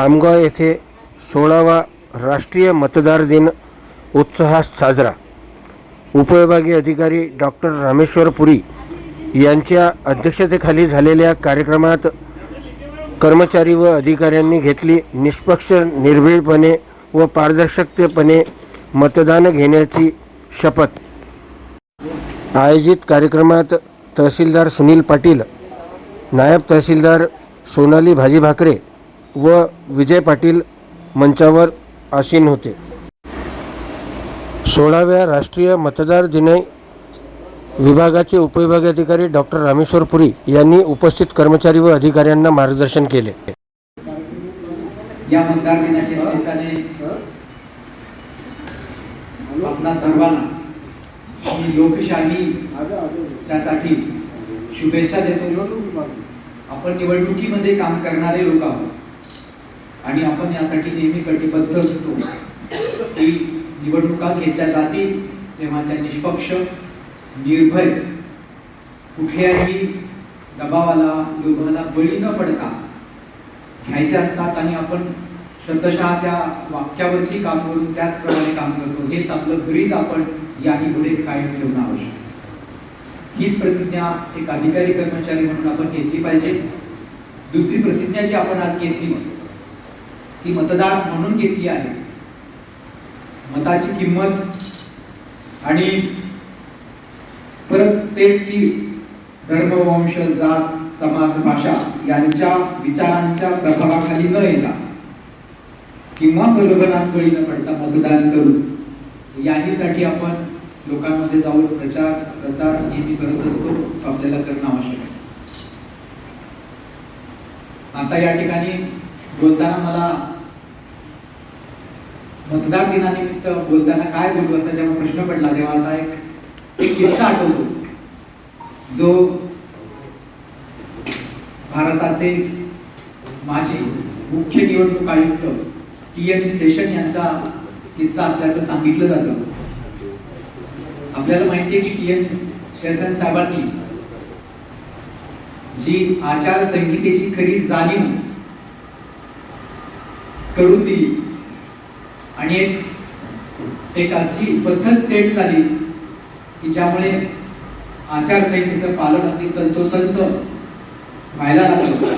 खामगाव येथे सोळावा राष्ट्रीय मतदार दिन उत्साहात साजरा. उपविभागीय अधिकारी डॉक्टर रामेश्वर पुरी यांच्या अध्यक्षतेखाली झालेल्या कार्यक्रमात कर्मचारी व अधिकाऱ्यांनी घेतली निष्पक्ष निर्भीडपणे व पारदर्शकतेपणे मतदान घेण्याची शपथ. आयोजित कार्यक्रमात तहसीलदार सुनील पाटील नायब तहसीलदार सोनाली भाजी भाकरे व विजय पाटील मंचावर आसीन होते. सोळाव्या राष्ट्रीय मतदार दिने विभागाचे उपविभागाधिकारी डॉक्टर रामेश्वर पुरी यांनी उपस्थित कर्मचारी व अधिकाऱ्यांना मार्गदर्शन केले. या मतदार दिनाच्या निमित्ताने आपणा सर्वांना ही लोकशाहीच्यासाठी शुभेच्छा देतो. आपण निवडणुकीमध्ये काम करणारे लोक आहोत. आणि आपण यासाठी नेहमी कटिबद्ध असतो की निवडणुका घेतल्या जातील तेव्हा त्या निष्पक्ष निर्भय कुठल्याही दबावाला लोभाला बळी न पडता घ्यायच्या असतात आणि आपण शब्दशः त्या वाक्यावरती काम करून त्याचप्रमाणे काम करतो. हेच आपलं गरीब आपण याही पुढे कायम ठेवणं आवश्यक हीच प्रतिज्ञा एक अधिकारी कर्मचारी म्हणून आपण घेतली पाहिजे. दुसरी प्रतिज्ञा जी आपण आज घेतली ती मतदार म्हणून घेतली आहे. मताची किंमत आणि परत तेच की धर्म वंश जात समाज भाषा यांच्या विचारांच्या प्रभावाखाली न येता किंवा प्रलोभनास बळी न पडता मतदान करून याहीसाठी आपण लोकांमध्ये जाऊन प्रचार प्रसार नेहमी करत असतो तो आपल्याला करणं आवश्यक आहे. आता या ठिकाणी बोलताना मला मतदार दिनानिमित्त बोलताना काय बोलू असा जेव्हा प्रश्न पडला तेव्हा आता एक एक किस्सा आठवतो. जो भारताचे माजी मुख्य निवडणूक आयुक्त टी एन सेशन यांचा किस्सा असल्याचं सांगितलं जातं. आपल्याला माहिती आहे की टी एन सेशन साहेबांनी जी आचारसंहितेची खरी जाणीव करून दिली आणि एक एक अशी पद्धत सेट झाली की ज्यामुळे आचारसंहितेचं पालन अगदी तंतोतंत व्हायला लागलं.